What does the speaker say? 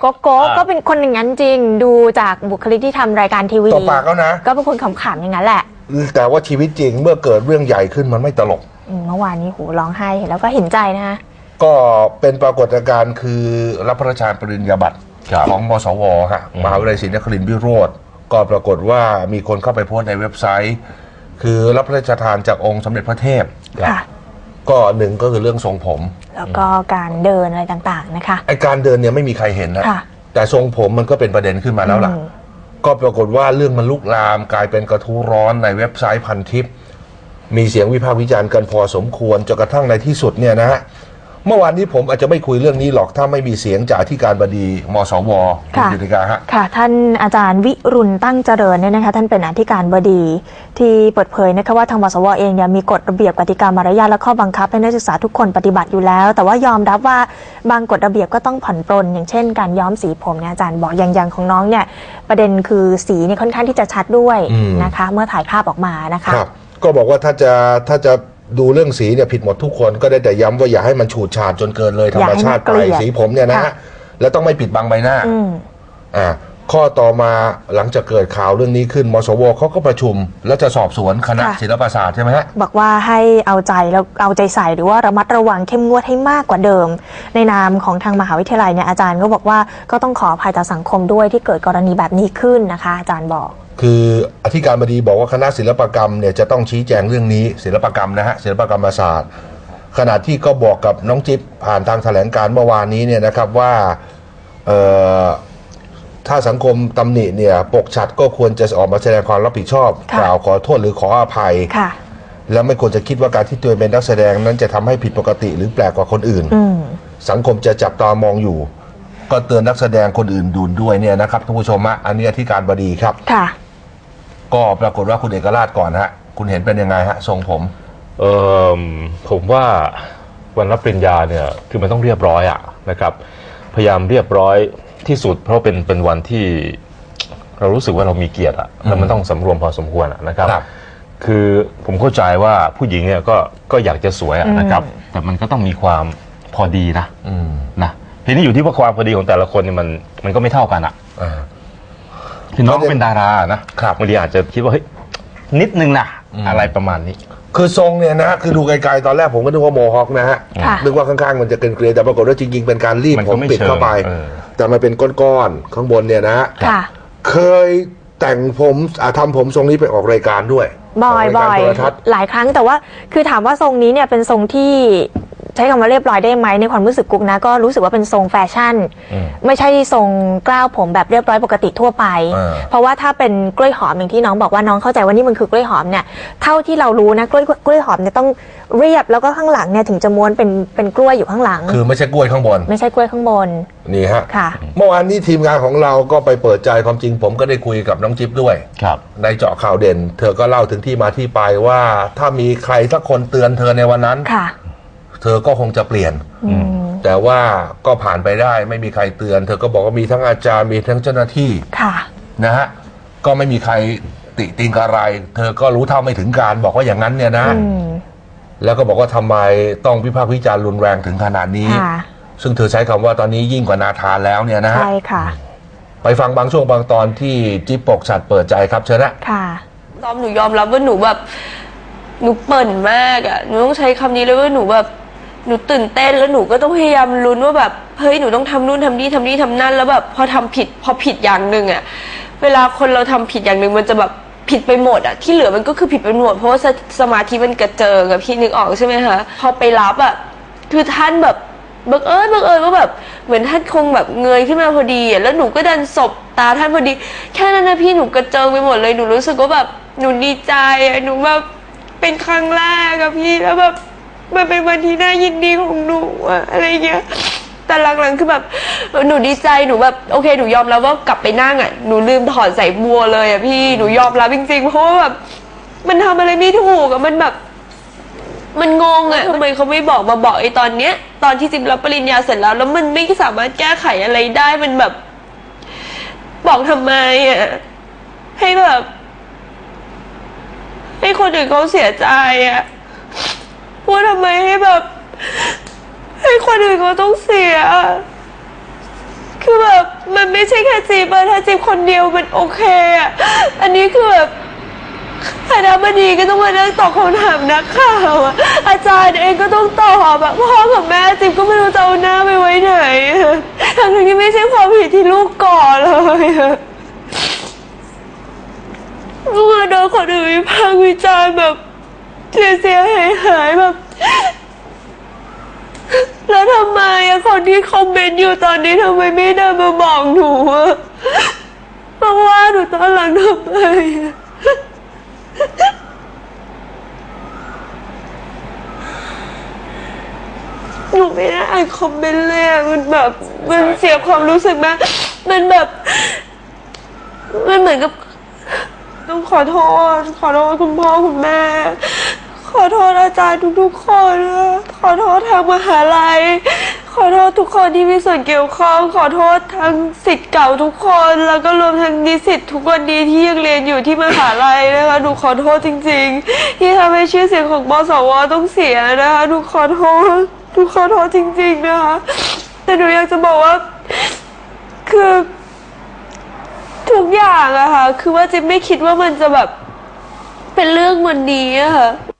โกโก้ก็เป็นคนอย่างนั้นจริง ดูจากบุคลิกที่ทำรายการทีวี ตบปากแล้วนะ ก็เป็นคนขำๆอย่างนั้นแหละแต่ว่าชีวิตจริงเมื่อเกิดเรื่องใหญ่ขึ้นมันไม่ตลก อืมเมื่อวานนี้โหร้องไห้เห็นแล้วก็เห็นใจนะคะ ก็เป็นปรากฏการณ์คือรับพระราชทานปริญญาบัตรครับของมสวฮะอืมมหาวิทยาลัยศรีนครินทรวิโรธก็ปรากฏว่ามีคนเข้าไปโพสต์ในเว็บไซต์ คือรับพระราชทานจากองค์สมเด็จพระเทพ ค่ะ ก็หนึ่งก็คือเรื่องทรงผม แล้วก็การเดินอะไรต่างๆนะคะ ไอการเดินเนี่ยไม่มีใครเห็นนะค่ะ แต่ทรงผมมันก็เป็นประเด็นขึ้นมาแล้วล่ะอืมก็ปรากฏว่าเรื่องมันลุกลามกลายเป็นกระทู้ร้อนในเว็บไซต์พันทิป มีเสียงวิพากษ์วิจารณ์กันพอสมควรจนกระทั่งในที่สุดเนี่ยนะฮะ เมื่อวานนี้ผมอาจจะไม่คุยเรื่องนี้หรอกถ้าไม่มีเสียงจากอธิการบดีมสวคุณค่ะกิติกาฮะ ค่ะ ท่านอาจารย์วิรุณตั้งเจริญเนี่ยนะคะท่านเป็นอธิการบดี ที่เปิดเผยนะคะว่าทางมสวเองเนี่ยมีกฎระเบียบกติกามารยาทและข้อบังคับให้นักศึกษาทุกคนปฏิบัติอยู่แล้ว แต่ว่ายอมรับว่าบางกฎระเบียบก็ต้องผ่อนปรนอย่างเช่น การย้อมสีผมเนี่ยอาจารย์บอกอย่างอย่างของน้องเนี่ยประเด็นคือสีเนี่ยค่อนข้างที่จะชัดด้วยอืม นะคะ เมื่อถ่ายภาพออกมานะคะ ครับ ก็บอกว่าถ้าจะถ้าจะ ดูเรื่องสีเนี่ยผิดหมดทุกคนก็ได้แต่ย้ำว่าอย่าให้มันฉูดฉาดจนเกินเลยธรรมชาติอไปย่าให้มันเกลียดสีผมเนี่ยนะฮะค่ะแล้วต้องไม่ปิดบังใบหน้า อืม อ่า ข้อต่อมาหลังจากเกิดข่าวเรื่องนี้ขึ้น มสวเขาก็ประชุม แล้วจะสอบสวนคณะค่ะ ศิลปศาสตร์ใช่ไหมฮะ บอกว่าให้เอาใจแล้วเอาใจใส่หรือว่าระมัดระวังเข้มงวดให้มากกว่าเดิม ในนามของทางมหาวิทยาลัยเนี่ยอาจารย์ก็บอกว่าก็ต้องขออภัยต่อสังคมด้วยที่เกิดกรณีแบบนี้ขึ้นนะคะ อาจารย์บอก คืออธิการบดีบอกว่าคณะศิลปกรรมเนี่ยจะต้องชี้แจงเรื่องนี้ ศิลปกรรมนะฮะศิลปกรรมศาสตร์ ขณะที่ก็บอกกับน้องจิ๊บผ่านทางแถลงการเมื่อวานนี้เนี่ยนะครับว่าเอ่อ ถ้าสังคมตำหนิเนี่ย ปกชัดก็ควรจะออกมาแสดงความรับผิดชอบ ค่ะ กล่าวขอโทษหรือขออภัย ค่ะ แล้วไม่ควรจะคิดว่าการที่ตัวเองเป็นนักแสดงนั้นจะทำให้ผิดปกติหรือแปลกกว่าคนอื่น อืม สังคมจะจับตามองอยู่ ก็เตือนนักแสดงคนอื่นดูนด้วยเนี่ยนะครับท่านผู้ชมฮะอันนี้อธิการบดีครับ ค่ะ ก็ปรากฏว่าคุณเอกราชก่อนฮะ คุณเห็นเป็นยังไงฮะทรงผม เออผมว่าวันรับปริญญาเนี่ยคือมันต้องเรียบร้อยอะนะครับ พยายามเรียบร้อย ที่สุดเพราะเป็นเป็นวันที่เรารู้สึกว่าเรามีเกียรติอะแล้วมันต้องสำรวมพอสมควรอะนะครับ ครับ คือผมเข้าใจว่าผู้หญิงเนี่ยก็ก็อยากจะสวยอะนะครับ แต่มันก็ต้องมีความพอดีนะอืมนะทีนี้อยู่ที่ว่าความพอดีของแต่ละคนเนี่ยมันมันก็ไม่เท่ากันอะ อ่า คือน้องเป็นดารานะครับบางทีอาจจะคิดว่าเฮ้ยนิดนึงนะอืมอะไรประมาณนี้ คือทรงเนี่ยนะคือดูไกลๆตอนแรกผมก็นึกว่าโมฮอคนะฮะค่ะ นึกว่าข้างๆมันจะเกรียนๆแต่ปรากฏว่าจริงๆเป็นการรีบมันผก็มไม่ปิดเข้าไป เชิงเออ แต่มันเป็นก้อนๆข้างบนเนี่ยนะฮะค่ะ เคยแต่งผมอะทำผมทรงนี้ไปออกรายการด้วยบ่อยกบ่รายอยการโทรทัศน์ หลายครั้งแต่ว่าคือถามว่าทรงนี้เนี่ยเป็นทรงที่ ใช้คำว่าเรียบร้อยได้ไหมในความรู้สึกกุ๊กนะ ก็รู้สึกว่าเป็นทรงแฟชั่น อืม ไม่ใช่ทรงกล้าวผมแบบเรียบร้อยปกติทั่วไป อ่า เพราะว่าถ้าเป็นกล้วยหอมอย่างที่น้องบอกว่าน้องเข้าใจว่านี่มันคือกล้วยหอมเนี่ยเท่าที่เรารู้นะกล้วยกล้วยหอมเนี่ยต้องเรียบแล้วก็ข้างหลังเนี่ยถึงจะม้วนเป็นเป็นกล้วยอยู่ข้างหลัง คือไม่ใช่กล้วยข้างบน ไม่ใช่กล้วยข้างบนนี่ฮะ ค่ะ เมื่อวานนี้ทีมงานของเราก็ไปเปิดใจความจริงผมก็ได้คุยกับน้องจิ๊บด้วย ครับ ในเจาะข่าวเด่น เธอก็เล่าถึงที่มาที่ไปว่า ถ้ามีใครสักคนเตือนเธอในวันนั้น ค่ะ เธอก็คงจะเปลี่ยนอืมแต่ว่าก็ผ่านไปได้ไม่มีใครเตือน เธอก็บอกว่ามีทั้งอาจารย์มีทั้งเจ้าหน้าที่ค่ะนะฮะก็ไม่มีใครติติงอะไร เธอก็รู้เท่าไม่ถึงการบอกว่าอย่างนั้นเนี่ยนะอืมแล้วก็บอกว่าทำไมต้องวิพากษ์วิจารณ์รุนแรงถึงขนาดนี้ค่ะซึ่งเธอใช้คำว่าตอนนี้ยิ่งกว่านาธานแล้วเนี่ยนะฮะใช่ค่ะ ไปฟังบางช่วงบางตอนที่จิ๊บปกฉัดเปิดใจครับเชิญนะค่ะตอมหนูยอมรับว่าหนูแบบหนูเปิ่นมากอะ่ะหนูต้องใช้คำนี้เลยว่าหนูแบบ หนูตื่นเต้นแล้วหนูก็ต้องพยายามลุ้นว่าแบบเฮ้ยหนูต้องทำนู่นทำนี่ทำนี่ทำนั่นแล้วแบบพอทำผิดพอผิดอย่างหนึ่งอะ่ะเวลาคนเราทำผิดอย่างหนึ่งมันจะแบบผิดไปหมดอะ่ะที่เหลือมันก็คือผิดไปหมดเพราะว่าสสมาธิมันกระเจิงอะพี่นึกออกใช่ไหมคะพอไปรับอะ่ะคือท่านแบบบังเอิญบังเอิญว่าแบบเหมือนท่านคงแบบเงยขึ้นมาพอดีอะแล้วหนูก็ดันสบตาท่านพอดี แค่นั้นนะพี่หนูกระเจิงไปหมดเลยหนูรู้สึกว่าแบบหนูดีใจอะหนูแบบเป็นครั้งแรกอะพี่แล้วแบบ มันเป็นวันที่น่ายินดีของหนูอะอะไรเงี้ย แต่หลังๆคือแบบหนูดีใจหนูแบบโอเคหนูยอมแล้วว่ากลับไปนั่งอะหนูลืมถอดใส่บัวเลยอะพี่หนูยอมรับจริงๆ เพราะว่าแบบมันทำอะไรไม่ถูกอะมันแบบ มันงงอะทำไมเขาไม่บอกมาบอกไอ้ตอนเนี้ย ตอนที่จิมรับปริญญาเสร็จแล้ว แล้วมันไม่สามารถแก้ไขอะไรได้มันแบบ บอกทำไมอะให้แบบ ให้คนอื่นเขาเสียใจอะ ว่าทำไมให้แบบ ให้คนอื่นเขาต้องเสีย คือแบบมันไม่ใช่แค่จีบอะถ้าจีบคนเดียวมันโอเคอะอันนี้คือแบบคณะบดีก็ต้องมานั่งตอบคำถามนักข่าวอะอาจารย์เองก็ต้องตอบอะพ่อกับแม่จีบก็ไม่รู้จะเอาหน้าไปไว้ไหนอะทั้งที่ไม่ใช่ความผิดที่ลูกก่อเลยอะลูกอโดนคนอื่นวิพากษ์วิจารณ์แบบ เสียเสียหายหายแบบ แล้วทำไมอะคนที่คอมเมนต์อยู่ตอนนี้ทำไมไม่เดินมาบอกหนูอะมาว่าหนูตอนหลังทำไมอะหนูไม่ได้อ่านคอมเมนต์เลยอะมันแบบ มันเสียความรู้สึกมากมันแบบ มันเหมือนกับ ต้องขอโทษ ขอโทษคุณพ่อคุณแม่ ขอโทษอาจารย์ทุกๆคนนะขอโทษทางมหาลัย ขอโทษทุกคนที่มีส่วนเกี่ยวข้อง ขอโทษทั้งสิทธิ์เก่าทุกคน แล้วก็รวมทั้งนิสิตทุกวันนี้ที่ยังเรียนอยู่ที่มหาลัยนะคะหนูขอโทษจริง ๆ ที่ทำให้ชื่อเสียงของบสวต้องเสียนะคะหนูขอโทษหนูขอโทษจริง ๆนะคะแต่หนูอยากจะบอกว่า คือ ทุกอย่างอะค่ะคือว่าเจะไม่คิดว่ามันจะแบบเป็นเรื่องวันนี้อะค่ะ